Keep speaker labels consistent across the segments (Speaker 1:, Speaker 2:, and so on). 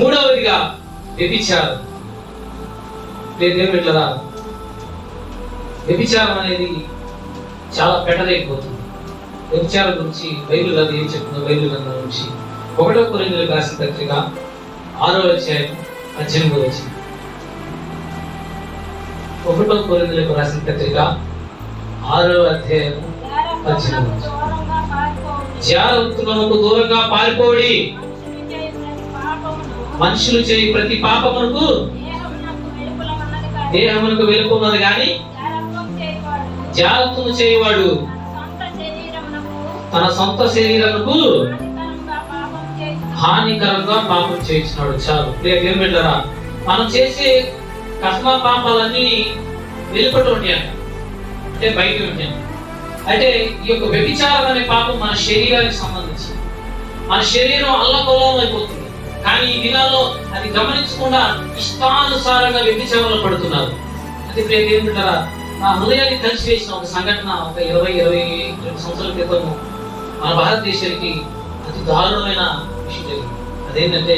Speaker 1: మూడవదిగా వ్యభిచారం. లేదేమిట్లరా వ్యభిచారం అనేది చాలా పెటరైపోతుంది వ్యభిచారం గురించి బైబిల్ గ్రంథం ఏం చెప్తుందో బైబిల్ గ్రంథం నుంచి ఒకటో కొరిందులకు రాసిన పత్రిక ఆరో అధ్యాయం పద్దెనిమిదో వచ్చింది ఒకటో కొరిందులకు రాసిన పత్రిక ఆరో అధ్యాయం
Speaker 2: పారిపోవుడి.
Speaker 1: జాగ్రత్తలకు దూరంగా పారిపోడి
Speaker 2: మనుషులు చేయి ప్రతి
Speaker 1: పాపమునకు
Speaker 2: దేహమునకు వెలుపలమన్నది కాదు.
Speaker 1: దేహమునకు వెలుపున్నది కానీ
Speaker 2: చేయవాడు తన సొంత
Speaker 1: శరీరముకు
Speaker 2: హానికరంగా పాపం
Speaker 1: చేయించినాడు. చాలు. ప్రియ ఏం పెట్టారా మనం చేసే కర్మ పాపాలన్నీ వెలుపట ఉంటాయి అంటే బయట ఉంటాయి అంటే ఈ యొక్క వ్యభిచారం అనే పాపం మన శరీరానికి సంబంధించి మన శరీరం అల్లకొల్లం అయిపోతుంది కానీ ఈ దినాల్లో అది గమనించకుండా ఇష్టానుసారంగా వ్యభిచారంలో పడుతున్నారు. అది ప్రేమ ఏం నా హృదయాన్ని కలిసి వేసిన ఒక సంఘటన ఒక ఇరవై ఇరవై రెండు సంవత్సరాల క్రితం మన భారతదేశానికి అతి దారుణమైన విషయం జరిగింది. అదేంటంటే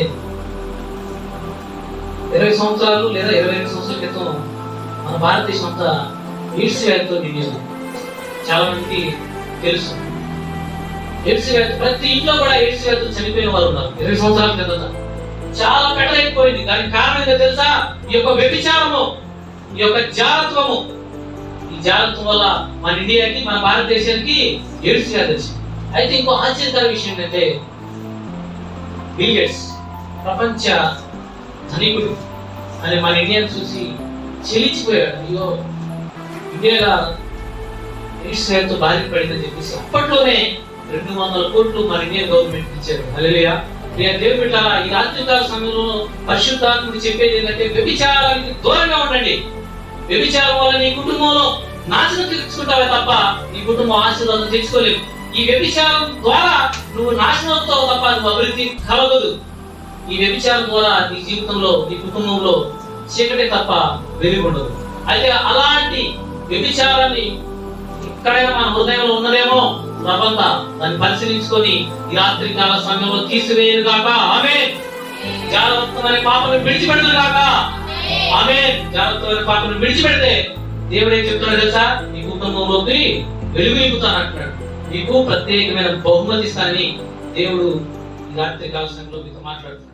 Speaker 1: ఇరవై సంవత్సరాలు లేదా ఇరవై ఐదు సంవత్సరాల క్రితం మన భారతదేశం అంతా ఎయిడ్స్ వ్యాధితో నిండి చాలా మందికి తెలుసు. ఎయిడ్స్ వ్యాధి ప్రతి ఇంట్లో కూడా ఎయిడ్స్ వ్యాధితో చనిపోయిన వారు ఉన్నారు. ఇరవై సంవత్సరాల క్రితం చాలా పెడలైపోయింది దానికి కారణం ఏంటో తెలుసా? ఈ యొక్క వ్యభిచారము ఈ యొక్క జారత్వము. ఈ జాగ్రత్త వల్ల మన ఇండియాకి మన భారతదేశానికి ఎయిడ్స్ వ్యాధి వచ్చింది. అయితే ఇంకో ఆశ్చర్యకర విషయం ఏంటంటే బిల్ గేట్స్ ప్రపంచ ధనికుడు అని మన ఇండియాని చూసి చెలిచిపోయాడు. అయ్యో ఇండియాగా ఎయిడ్స్ వ్యాధితో బాధిపడిందని చెప్పేసి అప్పట్లోనే రెండు వందల కోట్లు మరి ఇండియన్ గవర్నమెంట్ ఇచ్చారు అలెలుయా దేవుడు పెట్టాలా ఈ రాత్రికాల సమయంలో పరిశుద్ధాత్ముడు చెప్పేది ఏంటంటే వ్యభిచారానికి దూరంగా ఉండండి. వ్యభిచారం వల్ల నీ కుటుంబంలో నాశనం తెచ్చుకుంటావే తప్ప నీ కుటుంబం ఆశీర్వాదం తెచ్చుకోలేవు. ఈ వ్యభిచారం ద్వారా నువ్వు నాశనం అవుతావు తప్ప నువ్వు అభివృద్ధి కలగదు. ఈ వ్యభిచారం ద్వారా నీ జీవితంలో నీ కుటుంబంలో చీకటి తప్ప వెలుగుండదు అయితే అలాంటి వ్యభిచారాన్ని ఎక్కడైనా మన హృదయంలో ఉన్నదేమో? ప్రబంధ దాన్ని పరిశీలించుకొని ఈ రాత్రి కాల సమయంలో తీసివేయను కాక ఆమె జాగ్రత్తమైన పాపను విడిచిపెడదు కాక ఆమె జాగ్రత్తమైన పాపను విడిచిపెడితే దేవుడు ఏం చెప్తున్నాడు తెలుసా? నీ కుటుంబంలోకి వెలుగు నింపుతాను అంటున్నాడు. నీకు ప్రత్యేకమైన బహుమతి ఇస్తానని దేవుడు ఈ రాత్రి కాల సమయంలో మీతో మాట్లాడుతున్నాడు.